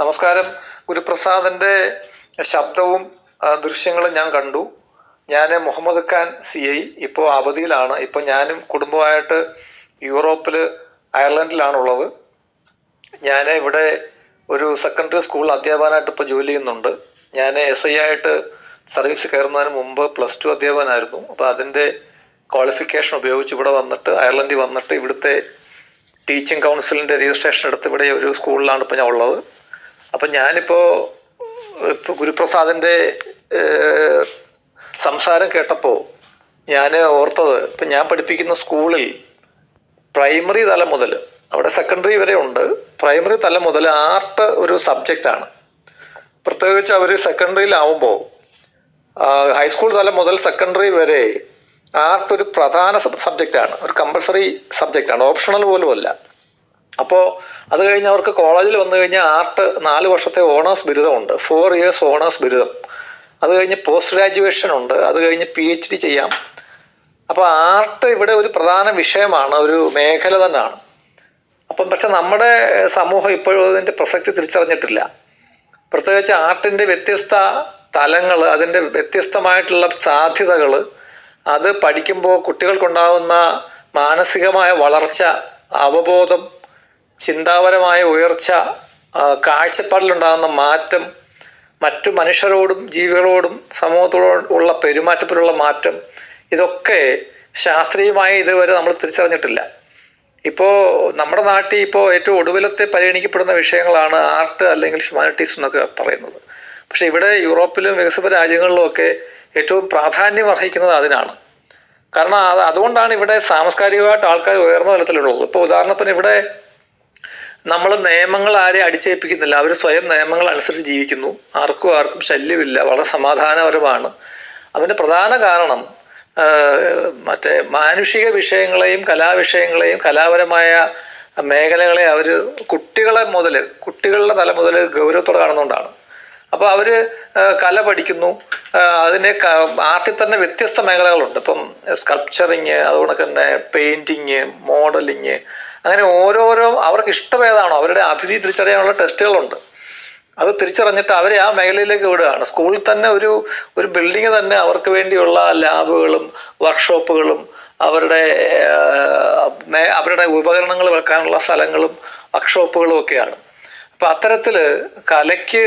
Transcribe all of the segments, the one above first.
നമസ്കാരം. ഗുരുപ്രസാദിന്റെ ശബ്ദവും ദൃശ്യങ്ങളും ഞാൻ കണ്ടു. ഞാൻ മുഹമ്മദ് ഖാൻ സി ഐ ഇപ്പോൾ അവധിയിലാണ്. ഇപ്പോൾ ഞാനും കുടുംബമായിട്ട് യൂറോപ്പിൽ അയർലൻഡിലാണുള്ളത്. ഞാൻ ഇവിടെ ഒരു സെക്കൻഡറി സ്കൂളിൽ അധ്യാപകനായിട്ട് ഇപ്പോൾ ജോലി ചെയ്യുന്നുണ്ട്. ഞാൻ എസ് ഐ ആയിട്ട് സർവീസ് കയറുന്നതിന് മുമ്പ് പ്ലസ് ടു അധ്യാപകനായിരുന്നു. അപ്പോൾ അതിന്റെ ക്വാളിഫിക്കേഷൻ ഉപയോഗിച്ച് ഇവിടെ വന്നിട്ട് അയർലൻഡിൽ വന്നിട്ട് ഇവിടുത്തെ ടീച്ചിങ് കൗൺസിലിന്റെ രജിസ്ട്രേഷൻ എടുത്ത് ഇവിടെ ഒരു സ്കൂളിലാണ് ഇപ്പോൾ ഞാൻ ഉള്ളത്. അപ്പം ഞാനിപ്പോൾ ഇപ്പോൾ ഗുരുപ്രസാദിന്റെ സംസാരം കേട്ടപ്പോൾ ഞാൻ ഓർത്തത് ഇപ്പം ഞാൻ പഠിപ്പിക്കുന്ന സ്കൂളിൽ പ്രൈമറി തലം മുതൽ അവിടെ സെക്കൻഡറി വരെ ഉണ്ട് പ്രൈമറി തലം മുതൽ ആർട്ട് ഒരു സബ്ജക്റ്റാണ് പ്രത്യേകിച്ച് അവർ സെക്കൻഡറിയിലാവുമ്പോൾ ഹൈസ്കൂൾ തലം മുതൽ സെക്കൻഡറി വരെ ആർട്ട് ഒരു പ്രധാന സബ്ജക്റ്റാണ് ഒരു കമ്പൽസറി സബ്ജക്റ്റാണ് ഓപ്ഷണൽ പോലും അല്ല അപ്പോൾ അത് കഴിഞ്ഞ് അവർക്ക് കോളേജിൽ വന്നു കഴിഞ്ഞാൽ ആർട്ട് നാല് വർഷത്തെ ഓണേഴ്സ് ബിരുദമുണ്ട്. ഫോർ ഇയേഴ്സ് ഓണേഴ്സ് ബിരുദം. അത് കഴിഞ്ഞ് പോസ്റ്റ് ഗ്രാജുവേഷൻ ഉണ്ട്. അത് കഴിഞ്ഞ് പി എച്ച് ഡി ചെയ്യാം. അപ്പോൾ ആർട്ട് ഇവിടെ ഒരു പ്രധാന വിഷയമാണ്. ഒരു മേഖല തന്നെയാണ്. അപ്പം പക്ഷെ നമ്മുടെ സമൂഹം ഇപ്പോഴും അതിന്റെ പ്രസക്തി തിരിച്ചറിഞ്ഞിട്ടില്ല. പ്രത്യേകിച്ച് ആർട്ടിന്റെ വ്യത്യസ്ത തലങ്ങൾ അതിന്റെ വ്യത്യസ്തമായിട്ടുള്ള സാധ്യതകൾ അത് പഠിക്കുമ്പോൾ കുട്ടികൾക്കുണ്ടാകുന്ന മാനസികമായ വളർച്ച അവബോധം ചിന്താപരമായ ഉയർച്ച കാഴ്ചപ്പാടിലുണ്ടാകുന്ന മാറ്റം മറ്റു മനുഷ്യരോടും ജീവികളോടും സമൂഹത്തോടും ഉള്ള പെരുമാറ്റത്തിലുള്ള മാറ്റം ഇതൊക്കെ ശാസ്ത്രീയമായി ഇതുവരെ നമ്മൾ തിരിച്ചറിഞ്ഞിട്ടില്ല. ഇപ്പോൾ നമ്മുടെ നാട്ടിൽ ഇപ്പോൾ ഏറ്റവും ഒടുവിലത്തെ പരിഗണിക്കപ്പെടുന്ന വിഷയങ്ങളാണ് ആർട്ട് അല്ലെങ്കിൽ ഹ്യൂമാനിറ്റീസ് എന്നൊക്കെ പറയുന്നത്. പക്ഷേ ഇവിടെ യൂറോപ്പിലും വികസിത രാജ്യങ്ങളിലും ഒക്കെ ഏറ്റവും പ്രാധാന്യം അർഹിക്കുന്നത് അതിനാണ്. കാരണം അത് അതുകൊണ്ടാണ് ഇവിടെ സാംസ്കാരികമായിട്ട് ആൾക്കാർ ഉയർന്ന തലത്തിലുള്ളത്. ഇപ്പോൾ ഉദാഹരണത്തിന് ഇവിടെ നമ്മൾ നിയമങ്ങൾ ആരെ അടിച്ചേൽപ്പിക്കുന്നില്ല. അവർ സ്വയം നിയമങ്ങൾ അനുസരിച്ച് ജീവിക്കുന്നു. ആർക്കും ആർക്കും ശല്യമില്ല. വളരെ സമാധാനപരമാണ്. അതിന്റെ പ്രധാന കാരണം മറ്റേ മാനുഷിക വിഷയങ്ങളെയും കലാവിഷയങ്ങളെയും കലാപരമായ മേഖലകളെ അവർ കുട്ടികളെ മുതൽ കുട്ടികളുടെ തല മുതൽ ഗൗരവത്തോടെ കാണുന്നതുകൊണ്ടാണ് അപ്പോൾ അവർ കല പഠിക്കുന്നു. അതിന് ആർട്ടിൽ തന്നെ വ്യത്യസ്ത മേഖലകളുണ്ട്. ഇപ്പം സ്കൾപ്ചറിങ് അതുപോലെ തന്നെ പെയിന്റിങ് മോഡലിങ് അങ്ങനെ ഓരോരോ അവർക്ക് ഇഷ്ടമേതാണോ അവരുടെ അഭിരുചി തിരിച്ചറിയാനുള്ള ടെസ്റ്റുകളുണ്ട്. അത് തിരിച്ചറിഞ്ഞിട്ട് അവരെ ആ മേഖലയിലേക്ക് വിടുകയാണ്. സ്കൂളിൽ തന്നെ ഒരു ഒരു ബിൽഡിംഗ് തന്നെ അവർക്ക് വേണ്ടിയുള്ള ലാബുകളും വർക്ക്ഷോപ്പുകളും അവരുടെ അവരുടെ ഉപകരണങ്ങൾ വെക്കാനുള്ള സ്ഥലങ്ങളും വർക്ക്ഷോപ്പുകളും ഒക്കെയാണ്. അപ്പം അത്തരത്തിൽ കലയ്ക്ക്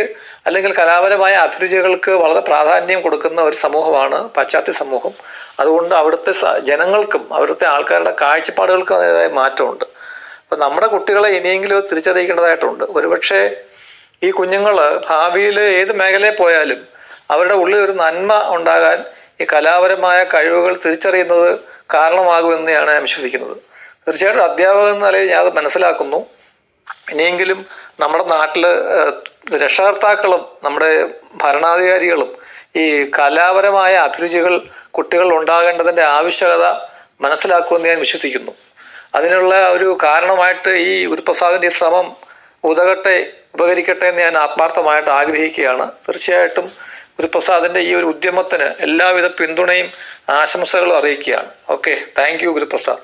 അല്ലെങ്കിൽ കലാപരമായ അഭിരുചികൾക്ക് വളരെ പ്രാധാന്യം കൊടുക്കുന്ന ഒരു സമൂഹമാണ് പാശ്ചാത്യ സമൂഹം. അതുകൊണ്ട് അവിടുത്തെ ജനങ്ങൾക്കും അവിടുത്തെ ആൾക്കാരുടെ കാഴ്ചപ്പാടുകൾക്കും അതിന്റെതായ മാറ്റമുണ്ട്. അപ്പം നമ്മുടെ കുട്ടികളെ ഇനിയെങ്കിലും തിരിച്ചറിയിക്കേണ്ടതായിട്ടുണ്ട്. ഒരുപക്ഷെ ഈ കുഞ്ഞുങ്ങൾ ഭാവിയിൽ ഏത് മേഖലയിൽ പോയാലും അവരുടെ ഉള്ളിൽ ഒരു നന്മ ഉണ്ടാകാൻ ഈ കലാപരമായ കഴിവുകൾ തിരിച്ചറിയുന്നത് കാരണമാകുമെന്ന് ഞാൻ വിശ്വസിക്കുന്നത്. തീർച്ചയായിട്ടും അധ്യാപകൻ എന്ന നിലയിൽ ഞാൻ അത് മനസ്സിലാക്കുന്നു. ഇനിയെങ്കിലും നമ്മുടെ നാട്ടിൽ രക്ഷകർത്താക്കളും നമ്മുടെ ഭരണാധികാരികളും ഈ കലാപരമായ അഭിരുചികൾ കുട്ടികൾ ഉണ്ടാകേണ്ടതിന്റെ ആവശ്യകത മനസ്സിലാക്കുമെന്ന് ഞാൻ വിശ്വസിക്കുന്നു. അതിനുള്ള ഒരു കാരണമായിട്ട് ഈ ഗുരുപ്രസാദിന്റെ ഈ ശ്രമം ഉതകട്ടെ ഉപകരിക്കട്ടെ എന്ന് ഞാൻ ആത്മാർത്ഥമായിട്ട് ആഗ്രഹിക്കുകയാണ്. തീർച്ചയായിട്ടും ഗുരുപ്രസാദിന്റെ ഈ ഒരു ഉദ്യമത്തിന് എല്ലാവിധ പിന്തുണയും ആശംസകളും അറിയിക്കുകയാണ്. Okay thank you Guruprasad.